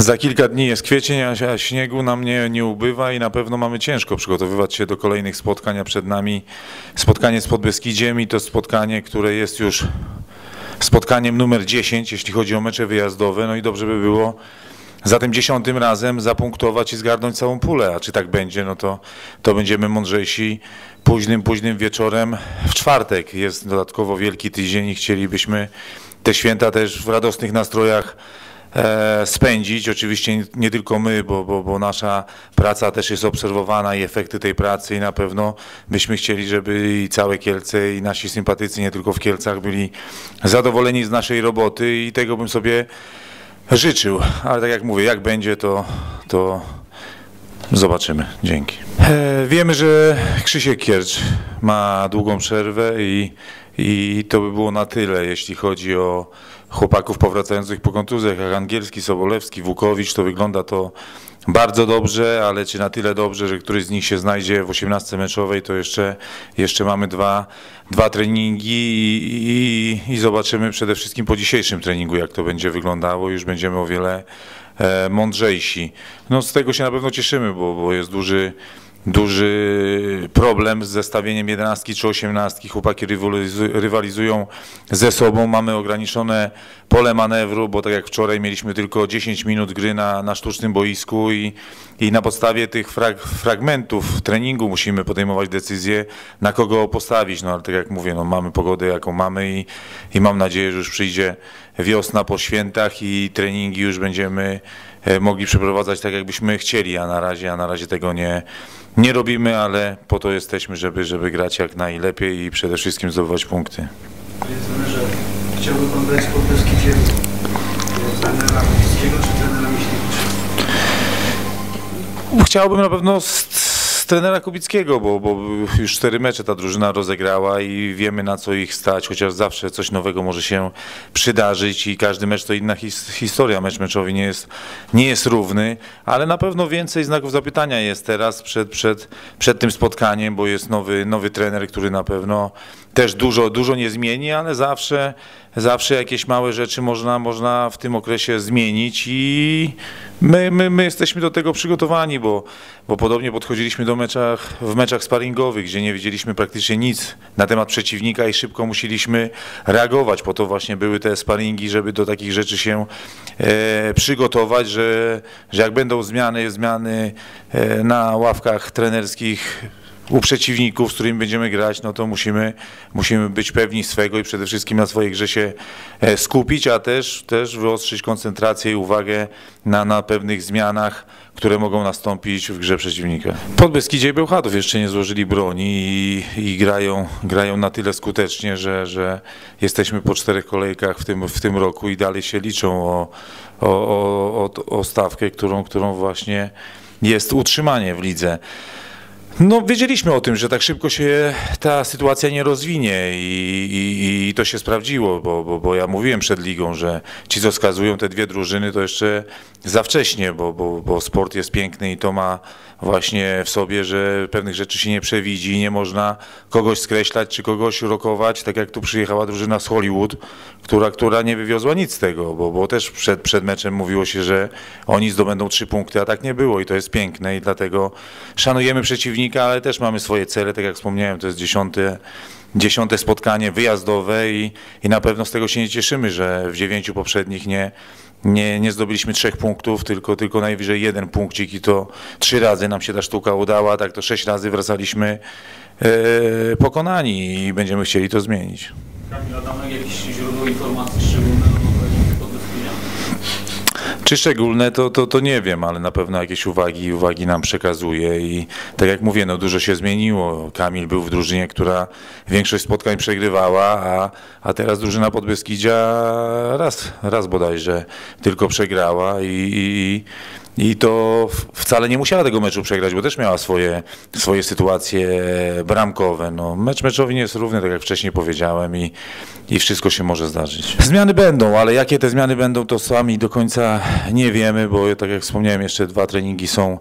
Za kilka dni jest kwiecień, a śniegu nam nie, nie ubywa i na pewno mamy ciężko przygotowywać się do kolejnych spotkań, a przed nami spotkanie z Podbeskidziem i to spotkanie, które jest już spotkaniem numer 10, jeśli chodzi o mecze wyjazdowe. No i dobrze by było za tym dziesiątym razem zapunktować i zgarnąć całą pulę. A czy tak będzie, no to, to będziemy mądrzejsi późnym, późnym wieczorem w czwartek. Jest dodatkowo wielki tydzień i chcielibyśmy te święta też w radosnych nastrojach spędzić. Oczywiście nie, nie tylko my, bo, bo, bo nasza praca też jest obserwowana i efekty tej pracy i na pewno byśmy chcieli, żeby i całe Kielce i nasi sympatycy, nie tylko w Kielcach, byli zadowoleni z naszej roboty i tego bym sobie życzył. Ale tak jak mówię, jak będzie, to, to zobaczymy. Dzięki. E, wiemy, że Krzysiek Kiercz ma długą przerwę i, i to by było na tyle, jeśli chodzi o chłopaków powracających po kontuzjach, jak Angielski, Sobolewski, Wukowicz, to wygląda to bardzo dobrze, ale czy na tyle dobrze, że któryś z nich się znajdzie w 18 meczowej, to jeszcze, jeszcze mamy dwa, dwa treningi i, i, i zobaczymy przede wszystkim po dzisiejszym treningu, jak to będzie wyglądało. Już będziemy o wiele e, mądrzejsi. No z tego się na pewno cieszymy, bo, bo jest duży duży problem z zestawieniem jedenastki czy osiemnastki. Chłopaki rywalizu- rywalizują ze sobą. Mamy ograniczone pole manewru, bo tak jak wczoraj mieliśmy tylko 10 minut gry na, na sztucznym boisku i, i na podstawie tych frag, fragmentów treningu musimy podejmować decyzję, na kogo postawić. No ale tak jak mówię, no, mamy pogodę jaką mamy i, i mam nadzieję, że już przyjdzie wiosna po świętach i treningi już będziemy mogli przeprowadzać tak, jakbyśmy chcieli, a na razie, a na razie tego nie, nie robimy, ale po to jesteśmy, żeby, żeby grać jak najlepiej i przede wszystkim zdobywać punkty. Panie trenerze, chciałby pan Podbeskidziem e, trenera czy trenera Miśniewicza? Chciałbym na pewno trenera Kubickiego, bo, bo już cztery mecze ta drużyna rozegrała i wiemy na co ich stać, chociaż zawsze coś nowego może się przydarzyć i każdy mecz to inna his, historia. Mecz meczowy nie jest, nie jest równy, ale na pewno więcej znaków zapytania jest teraz przed, przed, przed tym spotkaniem, bo jest nowy, nowy trener, który na pewno też dużo, dużo nie zmieni, ale zawsze, zawsze jakieś małe rzeczy można, można w tym okresie zmienić i my, my, my jesteśmy do tego przygotowani, bo, bo podobnie podchodziliśmy do meczach, w meczach sparingowych, gdzie nie wiedzieliśmy praktycznie nic na temat przeciwnika i szybko musieliśmy reagować. Po to właśnie były te sparingi, żeby do takich rzeczy się e, przygotować, że, że jak będą zmiany, zmiany e, na ławkach trenerskich u przeciwników, z którymi będziemy grać, no to musimy, musimy być pewni swego i przede wszystkim na swojej grze się e, skupić, a też, też wyostrzyć koncentrację i uwagę na, na pewnych zmianach, które mogą nastąpić w grze przeciwnika. Pod Beskidzie i Bełchatów jeszcze nie złożyli broni i, i grają, grają na tyle skutecznie, że, że jesteśmy po czterech kolejkach w tym, w tym roku i dalej się liczą o, o, o, o, o stawkę, którą, którą właśnie jest utrzymanie w lidze. No, wiedzieliśmy o tym, że tak szybko się ta sytuacja nie rozwinie i, i, i to się sprawdziło, bo, bo, bo ja mówiłem przed ligą, że ci, co skazują te dwie drużyny, to jeszcze za wcześnie, bo, bo, bo sport jest piękny i to ma właśnie w sobie, że pewnych rzeczy się nie przewidzi, nie można kogoś skreślać czy kogoś rokować, tak jak tu przyjechała drużyna z Hollywood, która, która nie wywiozła nic z tego, bo, bo też przed, przed meczem mówiło się, że oni zdobędą trzy punkty, a tak nie było i to jest piękne i dlatego szanujemy przeciwnika, ale też mamy swoje cele, tak jak wspomniałem, to jest dziesiąte dziesiąte spotkanie wyjazdowe i, i na pewno z tego się nie cieszymy, że w dziewięciu poprzednich nie, nie, nie zdobyliśmy trzech punktów, tylko, tylko najwyżej jeden punkcik i to trzy razy nam się ta sztuka udała, tak to sześć razy wracaliśmy e, pokonani i będziemy chcieli to zmienić. Kamil jakieś źródło informacji? Czy szczególne, to, to, to nie wiem, ale na pewno jakieś uwagi, uwagi nam przekazuje i tak jak mówię, no dużo się zmieniło. Kamil był w drużynie, która większość spotkań przegrywała, a, a teraz drużyna Podbeskidzia raz, raz bodajże tylko przegrała i, i, i to wcale nie musiała tego meczu przegrać, bo też miała swoje, swoje sytuacje bramkowe. No, mecz meczowy nie jest równy, tak jak wcześniej powiedziałem i, i wszystko się może zdarzyć. Zmiany będą, ale jakie te zmiany będą, to sami do końca nie wiemy, bo tak jak wspomniałem, jeszcze dwa treningi są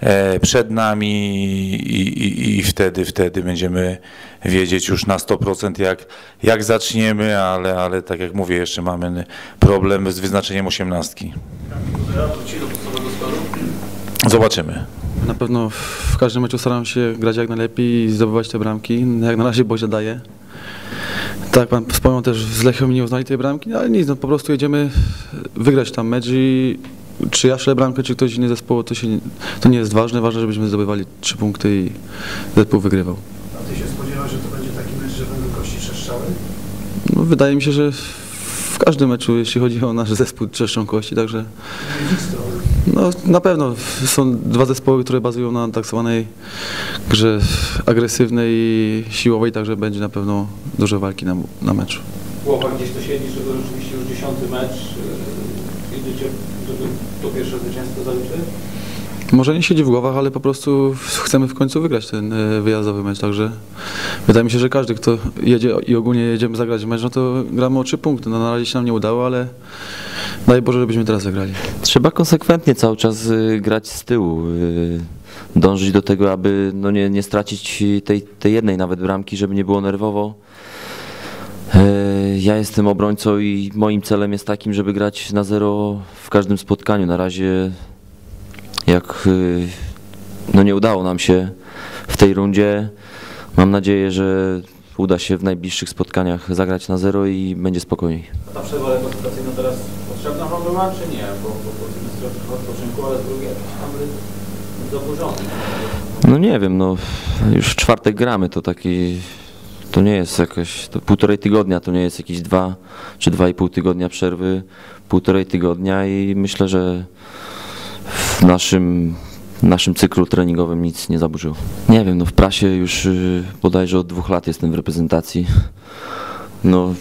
e, przed nami i, i, i wtedy, wtedy będziemy wiedzieć już na 100% jak, jak zaczniemy, ale, ale tak jak mówię, jeszcze mamy problem z wyznaczeniem osiemnastki. Zobaczymy. Na pewno w każdym meczu staram się grać jak najlepiej i zdobywać te bramki. Jak na razie Bozia daje. Tak, pan wspomniał też, z Lechią nie uznali tej bramki, ale nic, no po prostu jedziemy wygrać tam mecz i czy ja strzelę bramkę, czy ktoś inny zespołu, to, się, to nie jest ważne. Ważne, żebyśmy zdobywali trzy punkty i zespół wygrywał. A ty się spodziewasz, że to będzie taki mecz, że będą kości trzeszczały? No, wydaje mi się, że w każdym meczu, jeśli chodzi o nasz zespół, trzeszczą kości, także no, na pewno są dwa zespoły, które bazują na tak zwanej grze agresywnej i siłowej, także będzie na pewno dużo walki na, na meczu. W głowach gdzieś to siedzi, że to rzeczywiście już dziesiąty mecz. yy, Jedziecie, żeby to pierwsze zwycięstwo zaliczyć? Może nie siedzi w głowach, ale po prostu chcemy w końcu wygrać ten e, wyjazdowy mecz, także wydaje mi się, że każdy, kto jedzie i ogólnie jedziemy zagrać mecz, no to gramy o trzy punkty. No, na razie się nam nie udało, ale daj Boże, żebyśmy teraz zagrali. Trzeba konsekwentnie cały czas y, grać z tyłu, y, dążyć do tego, aby no nie, nie stracić tej, tej jednej nawet bramki, żeby nie było nerwowo. Y, Ja jestem obrońcą i moim celem jest takim, żeby grać na zero w każdym spotkaniu. Na razie jak y, no nie udało nam się w tej rundzie, mam nadzieję, że uda się w najbliższych spotkaniach zagrać na zero i będzie spokojniej. A ta przerwa rekonstrukcyjna teraz potrzebna wam była, czy nie? Bo, odpoczynku, ale z drugiej jakiś tam zaburzony. No nie wiem, no już w czwartek gramy, to taki, to nie jest jakaś, to półtorej tygodnia, to nie jest jakieś dwa czy dwa i pół tygodnia przerwy, półtorej tygodnia i myślę, że w naszym, naszym cyklu treningowym nic nie zaburzyło. Nie wiem, no w prasie już y, bodajże od dwóch lat jestem w reprezentacji. No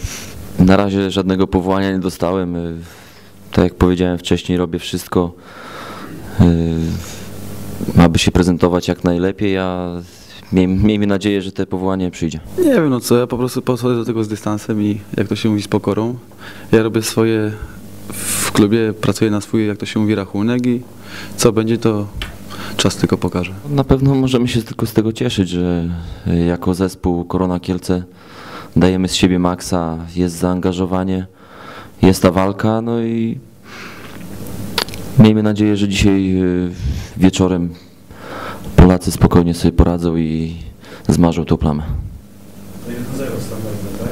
na razie żadnego powołania nie dostałem. y, Tak jak powiedziałem wcześniej, robię wszystko. y, aby się prezentować jak najlepiej, a miej, miejmy nadzieję, że te powołanie przyjdzie. Nie wiem no co, ja po prostu podchodzę do tego z dystansem i jak to się mówi z pokorą. Ja robię swoje w klubie, pracuję na swój, jak to się mówi, rachunek i co będzie to czas tylko pokaże. Na pewno możemy się tylko z tego cieszyć, że y, jako zespół Korona Kielce dajemy z siebie maksa, jest zaangażowanie, jest ta walka, no i miejmy nadzieję, że dzisiaj y, wieczorem Polacy spokojnie sobie poradzą i zmarzą tą plamę. 1-0 standardne?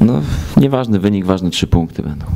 No, nieważny wynik, ważne trzy punkty będą.